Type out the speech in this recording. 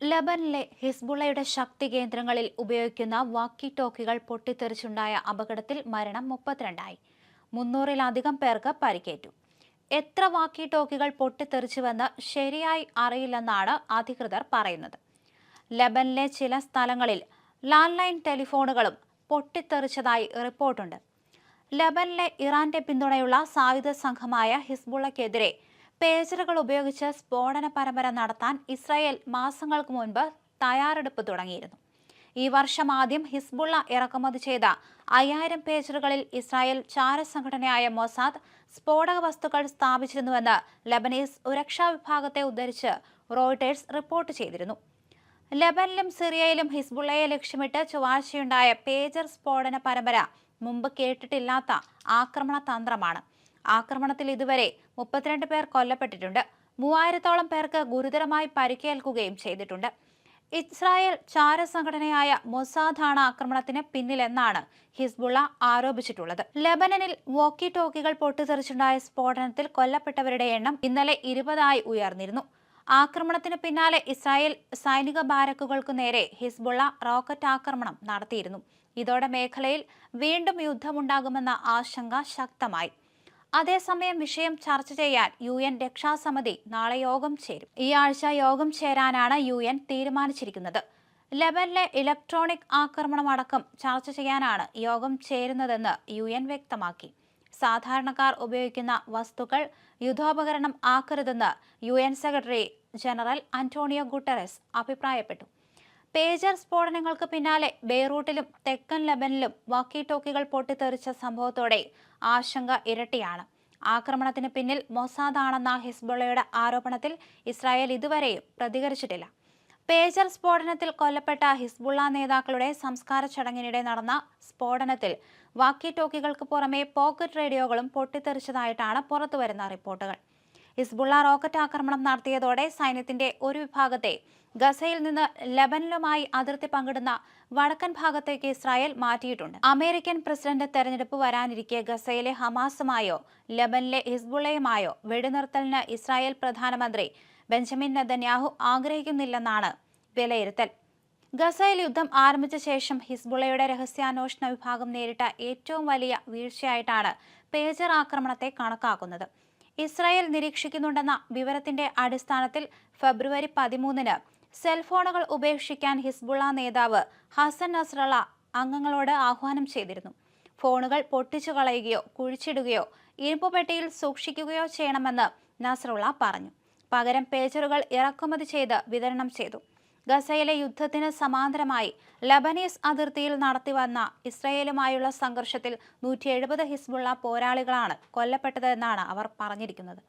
ലബനിലെ ഹിസ്ബുള്ളയുടെ ശക്തി കേന്ദ്രങ്ങളിൽ ഉപയോഗിക്കുന്ന വാക്കി ടോക്കികൾ പൊട്ടിത്തെറിച്ചുണ്ടായ അപകടത്തിൽ മരണം മുപ്പത്തിരണ്ടായി. മുന്നൂറിലധികം പേർക്ക് പരിക്കേറ്റു. എത്ര വാക്കി ടോക്കികൾ പൊട്ടിത്തെറിച്ചുവെന്ന് ശരിയായി അറിയില്ലെന്നാണ് അധികൃതർ പറയുന്നത്. ലബനിലെ ചില സ്ഥലങ്ങളിൽ ലാൻഡ് ലൈൻ ടെലിഫോണുകളും പൊട്ടിത്തെറിച്ചതായി റിപ്പോർട്ടുണ്ട്. ലബനിലെ ഇറാന്റെ പിന്തുണയുള്ള സായുധ സംഘമായ ഹിസ്ബുള്ളക്കെതിരെ പേജറുകൾ ഉപയോഗിച്ച് സ്ഫോടന പരമ്പര നടത്താൻ ഇസ്രായേൽ മാസങ്ങൾക്ക് മുൻപ് തയ്യാറെടുപ്പ് തുടങ്ങിയിരുന്നു. ഈ വർഷം ആദ്യം ഹിസ്ബുള്ള ഇറക്കുമതി ചെയ്ത അയ്യായിരം പേജറുകളിൽ ഇസ്രായേൽ ചാരസംഘടനയായ മൊസാദ് സ്ഫോടക വസ്തുക്കൾ സ്ഥാപിച്ചിരുന്നുവെന്ന് ലബനീസ് സുരക്ഷാ വിഭാഗത്തെ ഉദ്ധരിച്ച് റോയിട്ടേഴ്സ് റിപ്പോർട്ട് ചെയ്തിരുന്നു. ലബനിലും സിറിയയിലും ഹിസ്ബുള്ളയെ ലക്ഷ്യമിട്ട് ചൊവ്വാഴ്ചയുണ്ടായ പേജർ സ്ഫോടന പരമ്പര മുമ്പ് കേട്ടിട്ടില്ലാത്ത ആക്രമണ തന്ത്രമാണ്. ആക്രമണത്തിൽ ഇതുവരെ മുപ്പത്തിരണ്ട് പേർ കൊല്ലപ്പെട്ടിട്ടുണ്ട്. മൂവായിരത്തോളം പേർക്ക് ഗുരുതരമായി പരിക്കേൽക്കുകയും ചെയ്തിട്ടുണ്ട്. ഇസ്രായേൽ ചാര സംഘടനയായ മൊസാദാണ് ആക്രമണത്തിന് പിന്നിലെന്നാണ് ഹിസ്ബുള്ള ആരോപിച്ചിട്ടുള്ളത്. ലെബനനിൽ വോക്കി ടോക്കികൾ പൊട്ടിത്തെറിച്ചുണ്ടായ സ്ഫോടനത്തിൽ കൊല്ലപ്പെട്ടവരുടെ എണ്ണം ഇന്നലെ ഇരുപതായി ഉയർന്നിരുന്നു. ആക്രമണത്തിന് പിന്നാലെ ഇസ്രായേൽ സൈനിക ബാരക്കുകൾക്കു നേരെ ഹിസ്ബുള്ള റോക്കറ്റ് ആക്രമണം നടത്തിയിരുന്നു. ഇതോടെ മേഖലയിൽ വീണ്ടും യുദ്ധമുണ്ടാകുമെന്ന ആശങ്ക ശക്തമായി. അതേസമയം വിഷയം ചർച്ച ചെയ്യാൻ യു എൻ രക്ഷാസമിതി നാളെ യോഗം ചേരും. ഈ ആഴ്ച യോഗം ചേരാനാണ് യു എൻ തീരുമാനിച്ചിരിക്കുന്നത്. ലെബനിലെ ഇലക്ട്രോണിക് ആക്രമണമടക്കം ചർച്ച ചെയ്യാനാണ് യോഗം ചേരുന്നതെന്ന് യു എൻ വ്യക്തമാക്കി. സാധാരണക്കാർ ഉപയോഗിക്കുന്ന വസ്തുക്കൾ യുദ്ധോപകരണം ആക്കരുതെന്ന് U N secretary general Antonio Guterres അഭിപ്രായപ്പെട്ടു. പേജർ സ്ഫോടനങ്ങൾക്ക് പിന്നാലെ ബെയ്റൂട്ടിലും തെക്കൻ ലബനിലും വാക്കി ടോക്കികൾ പൊട്ടിത്തെറിച്ച സംഭവത്തോടെ ആശങ്ക ഇരട്ടിയാണ്. ആക്രമണത്തിന് പിന്നിൽ മൊസാദാണെന്ന ഹിസ്ബുള്ളയുടെ ആരോപണത്തിൽ ഇസ്രായേൽ ഇതുവരെയും പ്രതികരിച്ചിട്ടില്ല. പേജർ സ്ഫോടനത്തിൽ കൊല്ലപ്പെട്ട ഹിസ്ബുള്ള നേതാക്കളുടെ സംസ്കാര ചടങ്ങിനിടെ നടന്ന സ്ഫോടനത്തിൽ വാക്കി ടോക്കികൾക്ക് പുറമെ പോക്കറ്റ് റേഡിയോകളും പൊട്ടിത്തെറിച്ചതായിട്ടാണ് പുറത്തുവരുന്ന റിപ്പോർട്ടുകൾ. ഹിസ്ബുള്ള റോക്കറ്റ് ആക്രമണം നടത്തിയതോടെ സൈന്യത്തിന്റെ ഒരു വിഭാഗത്തെ ഗസയിൽ നിന്ന് ലബനിലുമായി അതിർത്തി പങ്കിടുന്ന വടക്കൻ ഭാഗത്തേക്ക് ഇസ്രായേൽ മാറ്റിയിട്ടുണ്ട്. അമേരിക്കൻ പ്രസിഡന്റ് തെരഞ്ഞെടുപ്പ് വരാനിരിക്കെ ഗസയിലെ ഹമാസുമായോ ലബനിലെ ഹിസ്ബുള്ളയുമായോ വെടിനിർത്തലിന് ഇസ്രായേൽ പ്രധാനമന്ത്രി ബെഞ്ചമിൻ നെതന്യാഹു ആഗ്രഹിക്കുന്നില്ലെന്നാണ് വിലയിരുത്തൽ. ഗസയിൽ യുദ്ധം ആരംഭിച്ച ശേഷം ഹിസ്ബുള്ളയുടെ രഹസ്യാന്വേഷണ വിഭാഗം നേരിട്ട ഏറ്റവും വലിയ വീഴ്ചയായിട്ടാണ് പേജർ ആക്രമണത്തെ കണക്കാക്കുന്നത്. ഇസ്രായേൽ നിരീക്ഷിക്കുന്നുണ്ടെന്ന വിവരത്തിന്റെ അടിസ്ഥാനത്തിൽ ഫെബ്രുവരി പതിമൂന്നിന് സെൽഫോണുകൾ ഉപേക്ഷിക്കാൻ ഹിസ്ബുള്ള നേതാവ് ഹസൻ നസ്രള അംഗങ്ങളോട് ആഹ്വാനം ചെയ്തിരുന്നു. ഫോണുകൾ പൊട്ടിച്ചു കളയുകയോ കുഴിച്ചിടുകയോ ഇരുമ്പുപെട്ടിയിൽ സൂക്ഷിക്കുകയോ ചെയ്യണമെന്ന് നസ്രുള്ള പറഞ്ഞു. പകരം പേജറുകൾ ഇറക്കുമതി ചെയ്ത് വിതരണം ചെയ്തു. ഗസയിലെ യുദ്ധത്തിന് സമാന്തരമായി ലബനീസ് അതിർത്തിയിൽ നടത്തിവന്ന ഇസ്രയേലുമായുള്ള സംഘർഷത്തിൽ നൂറ്റി എഴുപത് ഹിസ്ബുള്ള പോരാളികളാണ് കൊല്ലപ്പെട്ടതെന്നാണ് അവർ പറഞ്ഞിരിക്കുന്നത്.